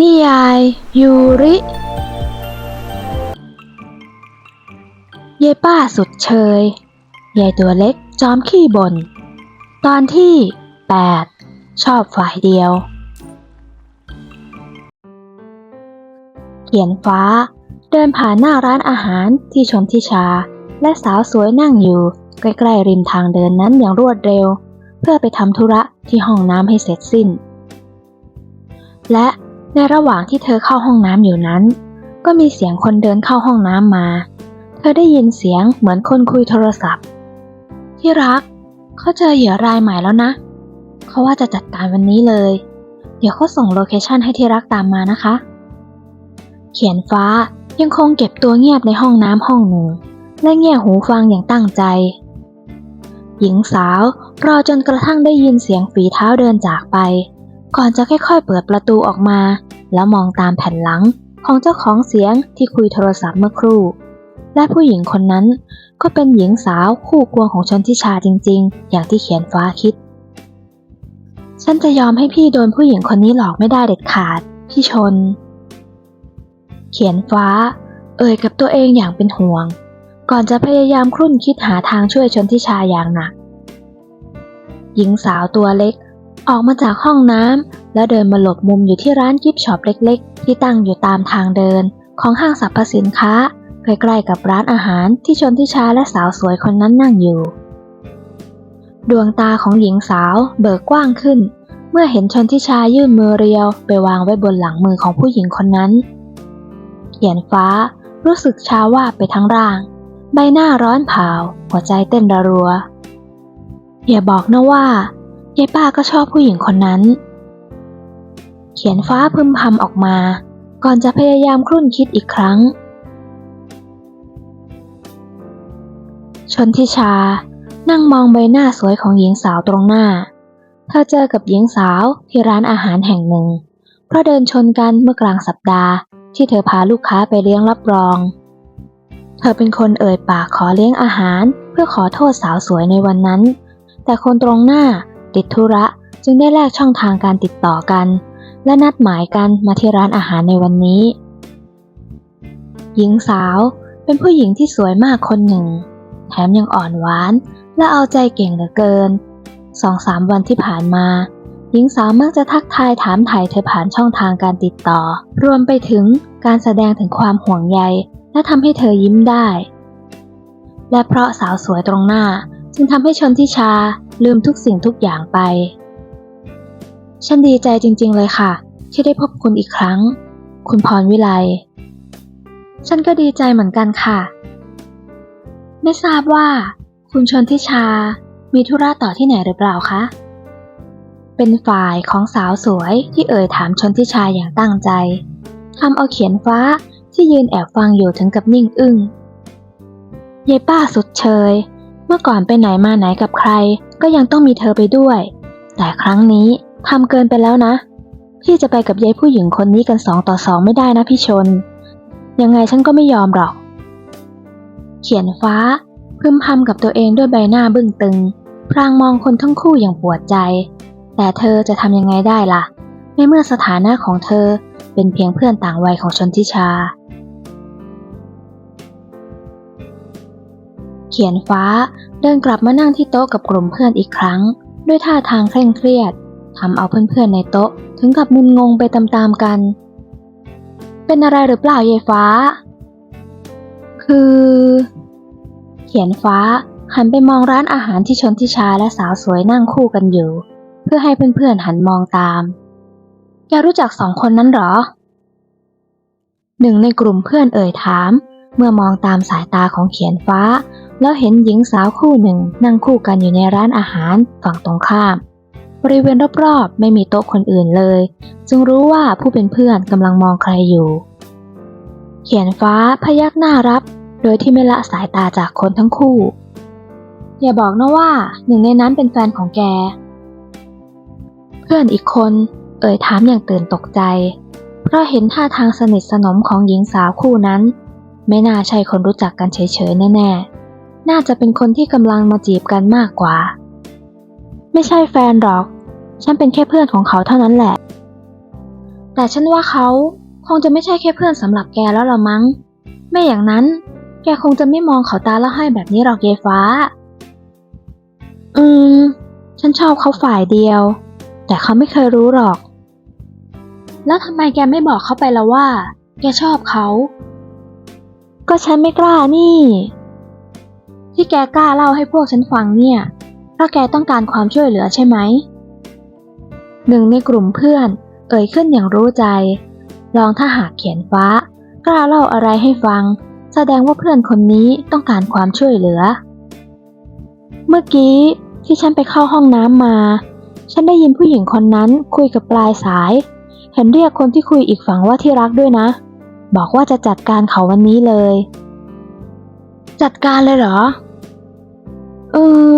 นิยาย ยูริเยายป้าสุดเชยยายตัวเล็กจอมขี้บน่น ตอนที่ 8 ชอบฝ่ายเดียว เขียนฟ้า เดินผ่านหน้าร้านอาหารที่ชนทิชา และสาวสวยนั่งอยู่ ใกล้ๆริมทางเดินนั้นอย่างรวดเร็ว เพื่อไปทำธุระที่ห้องน้ำให้เสร็จสิ้น และ ในระหว่างที่เธอเข้าห้องน้ำอยู่นั้น ก็มีเสียงคนเดินเข้าห้องน้ำมา เธอได้ยินเสียงเหมือนคนคุยโทรศัพท์ ที่รัก เขาเจอเหยื่อรายใหม่แล้วนะ เขาว่าจะจัดการวันนี้เลย เดี๋ยวเขาส่งโลเคชั่นให้ที่รักตามมานะคะ เขียนฟ้ายังคงเก็บตัวเงียบในห้องน้ำห้องหนึ่งและเงี่ยหูฟังอย่างตั้งใจ หญิงสาวรอจนกระทั่งได้ยินเสียงฝีเท้าเดินจากไป ก่อนจะค่อยๆ เปิดประตูออกมา แล้วมองตามแผ่นหลังของเจ้าของเสียงที่คุยโทรศัพท์เมื่อครู่ และผู้หญิงคนนั้นก็เป็นหญิงสาวคู่ควงของชนทิชาจริงๆ อย่างที่เขียนฟ้าคิด ฉันจะยอมให้พี่โดนผู้หญิงคนนี้หลอกไม่ได้เด็ดขาด พี่ชน เขียนฟ้า เอ่ยกับตัวเองอย่างเป็นห่วง ก่อนจะพยายามครุ่นคิดหาทางช่วยชนทิชาอย่างหนัก หญิงสาวตัวเล็ก ออกมาจากห้องน้ำแล้วเดินมาหลบมุมอยู่ที่ร้านกิฟช็อปเล็กๆ ที่ตั้งอยู่ตามทางเดิน ของห้างสรรพสินค้า ใกล้ๆกับร้านอาหารที่ชนทิชาและสาวสวยคนนั้นนั่งอยู่ ดวงตาของหญิงสาวเบิกกว้างขึ้น เมื่อเห็นชนทิชายื่นมือเรียว ไปวางไว้บนหลังมือของผู้หญิงคนนั้น เขียนฟ้ารู้สึกชาว่าบไปทั้งร่าง ใบหน้าร้อนเผาหัวใจเต้นระรัวอย่าบอกนะว่า ยายป้าก็ชอบผู้หญิงคนนั้น เขียนฟ้าพึมพำออกมา ก่อนจะพยายามครุ่นคิดอีกครั้ง ชนทิชา นั่งมองใบหน้าสวยของหญิงสาวตรงหน้า เธอเจอกับหญิงสาวที่ร้านอาหารแห่งหนึ่ง เพราะเดินชนกันเมื่อกลางสัปดาห์ ที่เธอพาลูกค้าไปเลี้ยงรับรอง เธอเป็นคนเอ่ยปากขอเลี้ยงอาหาร เพื่อขอโทษสาวสวยในวันนั้นแต่คนตรงหน้า ติดธุระจึงได้แลกช่องทางการติดต่อกัน และนัดหมายกันมาที่ร้านอาหารในวันนี้ หญิงสาวเป็นผู้หญิงที่สวยมากคนหนึ่ง แถมยังอ่อนหวาน และเอาใจเก่งเหลือเกินสองสามวันที่ผ่านมา หญิงสาวมักจะทักทายถามไถ่เธอผ่านช่องทางการติดต่อ รวมไปถึงการแสดงถึงความห่วงใย และทำให้เธอยิ้มได้ และเพราะสาวสวยตรงหน้า จึงทำให้ชนทิชา ลืมทุกสิ่งทุกอย่างไป ฉันดีใจจริง ๆ เลยค่ะ ที่ได้พบคุณอีกครั้ง คุณพรวิไล ฉันก็ดีใจเหมือนกันค่ะ ไม่ทราบว่า คุณชนทิชา มีธุระต่อที่ไหนหรือเปล่าคะ เป็นฝ่ายของสาวสวยที่เอ่ยถามชนทิชาอย่างตั้งใจทำเอาเขียนฟ้าที่ยืนแอบฟังอยู่ถึงกับนิ่งอึ้งยายป้าสุดเชย เมื่อก่อนไปไหนมาไหนกับใคร ก็ยังต้องมีเธอไปด้วย แต่ครั้งนี้ทำเกินไปแล้วนะ พี่จะไปกับยายผู้หญิงคนนี้กันสองต่อสองไม่ได้นะพี่ชน ยังไงฉันก็ไม่ยอมหรอก เขียนฟ้าพึมพำกับตัวเองด้วยใบหน้าบึ้งตึง พรางมองคนทั้งคู่อย่างปวดใจ แต่เธอจะทำยังไงได้ล่ะ ในเมื่อสถานะของเธอเป็นเพียงเพื่อนต่างวัยของชนทิชา ขียนฟ้า เดินกลับมานั่งที่โต๊ะกับกลุ่มเพื่อนอีกครั้ง ด้วยท่าทางเคร่งเครียดทำเอาเพื่อนๆในโต๊ะ ถึงกับมึนงงไปตามๆกัน เป็นอะไรหรือเปล่ายายฟ้า คือ เขียนฟ้าหันไปมองร้านอาหารที่ชนทิชาและสาวสวยนั่งคู่กันอยู่ เพื่อให้เพื่อนๆหันมองตาม แกรู้จักสองคนนั้นหรอ หนึ่งในกลุ่มเพื่อนเอ่ยถาม เมื่อมองตามสายตาของเขียนฟ้า แล้วเห็นหญิงสาวคู่หนึ่งนั่งคู่กันอยู่ในร้านอาหารฝั่งตรงข้าม บริเวณรอบๆ ไม่มีโต๊ะคนอื่นเลย จึงรู้ว่าผู้เป็นเพื่อนกำลังมองใครอยู่ เขียนฟ้าพยักหน้ารับ โดยที่ไม่ละสายตาจากคนทั้งคู่ อย่าบอกนะว่าหนึ่งในนั้นเป็นแฟนของแก เพื่อนอีกคน เอ่ยถามอย่างตื่นตกใจ เพราะเห็นท่าทางสนิทสนมของหญิงสาวคู่นั้น ไม่น่าใช่คนรู้จักกันเฉยๆแน่ๆ น่าจะเป็นคนที่กำลังมาจีบกันมากกว่า ไม่ใช่แฟนหรอก ฉันเป็นแค่เพื่อนของเขาเท่านั้นแหละ แต่ฉันว่าเขาคงจะไม่ใช่แค่เพื่อนสำหรับแกแล้วละมั้ง ไม่อย่างนั้น แกคงจะไม่มองเขาตาละห้อยแบบนี้หรอกเยฟ้า อืม ฉันชอบเขาฝ่ายเดียว แต่เขาไม่เคยรู้หรอก แล้วทำไมแกไม่บอกเขาไปละว่า แกชอบเขา ก็ฉันไม่กล้านี่ ที่แกกล้าเล่าให้พวกฉันฟังเนี่ยเพราะแกต้องการความช่วยเหลือใช่ไหม หนึ่งในกลุ่มเพื่อน เอ่ยขึ้นอย่างรู้ใจ ลองถ้าหากเขียนฟ้า กล้าเล่าอะไรให้ฟัง แสดงว่าเพื่อนคนนี้ต้องการความช่วยเหลือ เมื่อกี้ที่ฉันไปเข้าห้องน้ำมา ฉันได้ยินผู้หญิงคนนั้นคุยกับปลายสาย เห็นเรียกคนที่คุยอีกฝั่งว่าที่รักด้วยนะ บอกว่าจะจัดการเขาวันนี้เลย จัดการเลยเหรอ เออ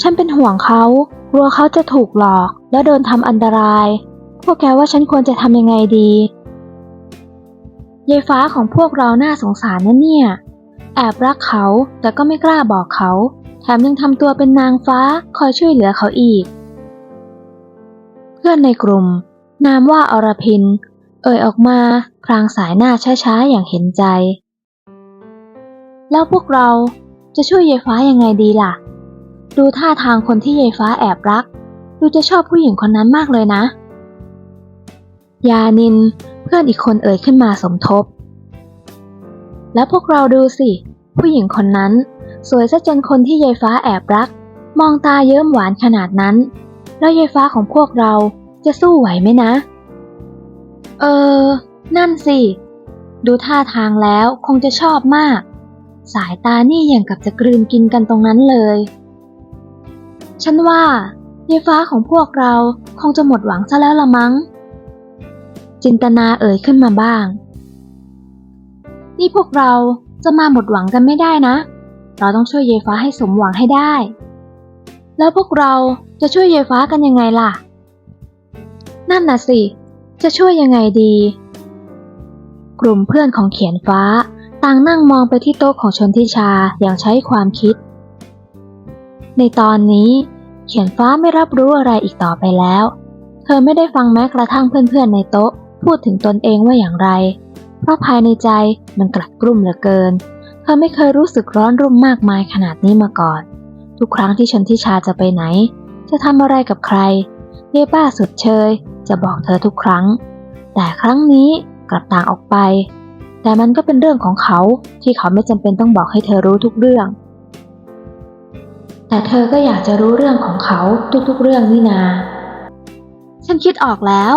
ฉันเป็นห่วงเขากลัวเขาจะถูกหลอกแล้วโดนทำอันตราย พวกแกว่าฉันควรจะทำยังไงดียายฟ้าของพวกเราน่าสงสารนะเนี่ย แอบรักเขาแต่ก็ไม่กล้าบอกเขา แถมยังทำตัวเป็นนางฟ้าคอยช่วยเหลือเขาอีก เพื่อนในกลุ่ม นามว่าอรพิน เอ่ยออกมาพลางสายหน้าช้าๆ อย่างเห็นใจ แล้วพวกเราจะช่วยยายฟ้ายังไงดีล่ะ ดูท่าทางคนที่ยายฟ้าแอบรัก ดูจะชอบผู้หญิงคนนั้นมากเลยนะ ยานินเพื่อนอีกคนเอ่ยขึ้นมาสมทบ แล้วพวกเราดูสิ ผู้หญิงคนนั้น สวยซะจนคนที่ยายฟ้าแอบรัก มองตาเยิ้มหวานขนาดนั้น แล้วยายฟ้าของพวกเราจะสู้ไหวไหมนะ เออ นั่นสิ ดูท่าทางแล้วคงจะชอบมาก สายตานี่อย่างกับจะกลืนกินกันตรงนั้นเลย ฉันว่ายายฟ้าของพวกเราคงจะหมดหวังซะแล้วละมั้ง จินตนาเอ่ยขึ้นมาบ้าง นี่พวกเราจะมาหมดหวังกันไม่ได้นะ เราต้องช่วยยายฟ้าให้สมหวังให้ได้ แล้วพวกเราจะช่วยยายฟ้ากันยังไงล่ะ นั่นน่ะสิ จะช่วยยังไงดี กลุ่มเพื่อนของเขียนฟ้า ต่างนั่งมองไปที่โต๊ะของชนทิชาอย่างใช้ความคิด ในตอนนี้ เขียนฟ้าไม่รับรู้อะไรอีกต่อไปแล้ว เธอไม่ได้ฟังแม้กระทั่งเพื่อนๆในโต๊ะ พูดถึงตนเองว่าอย่างไร เพราะภายในใจมันกลัดกลุ่มเหลือเกิน เธอไม่เคยรู้สึกร้อนรุ่มมากมายขนาดนี้มาก่อน ทุกครั้งที่ชนทิชาจะไปไหน จะทำอะไรกับใครเยป้าสุดเชย จะบอกเธอทุกครั้ง แต่ครั้งนี้กลับต่างออกไป แต่มันก็เป็นเรื่องของเขาที่เขาไม่จำเป็นต้องบอกให้เธอรู้ทุกเรื่อง แต่เธอก็อยากจะรู้เรื่องของเขาทุกๆเรื่องนี่นา ฉันคิดออกแล้ว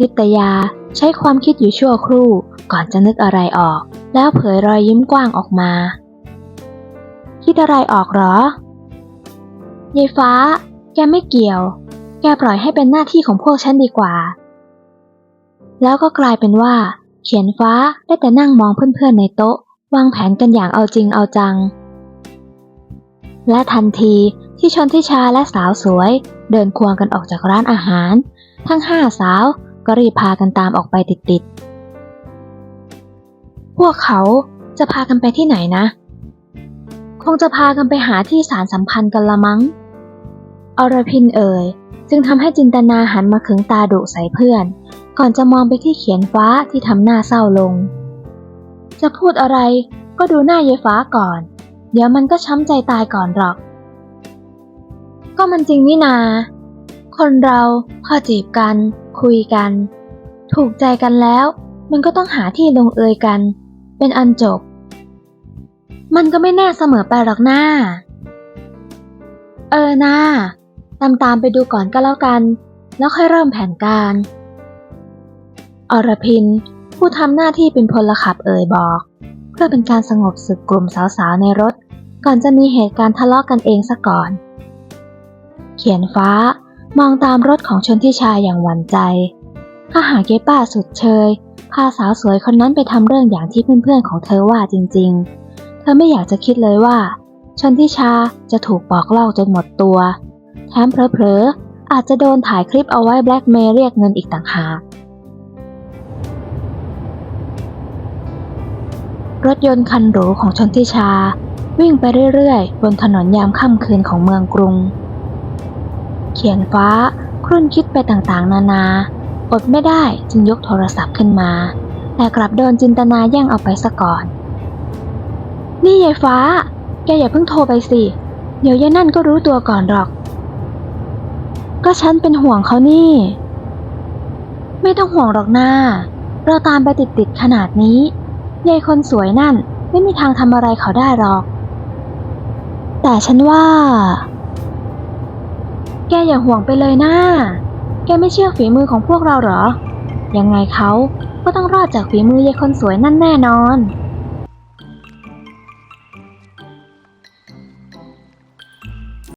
นิตยาใช้ความคิดอยู่ชั่วครู่ก่อนจะนึกอะไรออก แล้วเผยรอยยิ้มกว้างออกมา คิดอะไรออกเหรอยายฟ้า แกไม่เกี่ยว แกปล่อยให้เป็นหน้าที่ของพวกฉันดีกว่า แล้วก็กลายเป็นว่า เขียนฟ้าได้แต่นั่งมองเพื่อนๆในโต๊ะ วางแผนกันอย่างเอาจริงเอาจัง และทันทีที่ชนทิชาและสาวสวย เดินควงกันออกจากร้านอาหาร ทั้งห้าสาวก็รีบพากันตามออกไปติดๆ พวกเขาจะพากันไปที่ไหนนะ คงจะพากันไปหาที่สารสัมพันธ์กันละมั้ง อรพินเอ่ย จึงทำให้จินตนาหันมาขึงตาดุใส่เพื่อน ก่อนจะมองไปที่เขียนฟ้าที่ทำหน้าเศร้าลง จะพูดอะไรก็ดูหน้าเยฟ้าก่อน เดี๋ยวมันก็ช้ำใจตายก่อนหรอก ก็มันจริงนี่นา คนเราพอจีบกัน คุยกัน ถูกใจกันแล้ว มันก็ต้องหาที่ลงเอยกัน เป็นอันจบ มันก็ไม่แน่เสมอไปหรอกหน้า เออหน้า ตามตามๆไปดูก่อนก็แล้วกัน แล้วค่อยเริ่มแผนการ อรพิน ผู้ทำหน้าที่เป็นพลขับเอ่ยบอก เพื่อเป็นการสงบศึกกลุ่มสาวๆในรถ ก่อนจะมีเหตุการณ์ทะเลาะกันเองซะก่อน เขียนฟ้ามองตามรถของชนทิชาอย่างหวั่นใจ ถ้าหากเย้ป้าสุดเชย พาสาวสวยคนนั้นไปทำเรื่องอย่างที่เพื่อนๆของเธอว่าจริง ๆ เธอไม่อยากจะคิดเลยว่าชนทิชาจะถูกปอกเลอกจนหมดตัว แถมเผลอๆ อาจจะโดนถ่ายคลิปเอาไว้แบล็กเมย์เรียกเงินอีกต่างหากรถยนต์คันหรูของชนทิชา วิ่งไปเรื่อยๆ บนถนนยามค่ำคืนของเมืองกรุง เขียนฟ้าครุ่นคิดไปต่างๆ นานาอดไม่ได้จึงยกโทรศัพท์ขึ้นมา แต่กลับโดนจินตนาแย่งเอาไปซะก่อน นี่ยายฟ้า แกอย่าเพิ่งโทรไปสิ เดี๋ยวยายนั่นก็รู้ตัวก่อนหรอก ก็ฉันเป็นห่วงเขานี่ ไม่ต้องห่วงหรอกนาเราตามไปติดๆขนาดนี้ยายคนสวยนั่นไม่มีทางทำอะไรเขาได้หรอก แต่ฉันว่า แกอย่าห่วงไปเลยนะแกไม่เชื่อฝีมือของพวกเราเหรอ ยังไงเขาก็ต้องรอดจากฝีมือยายคนสวยนั่นแน่นอน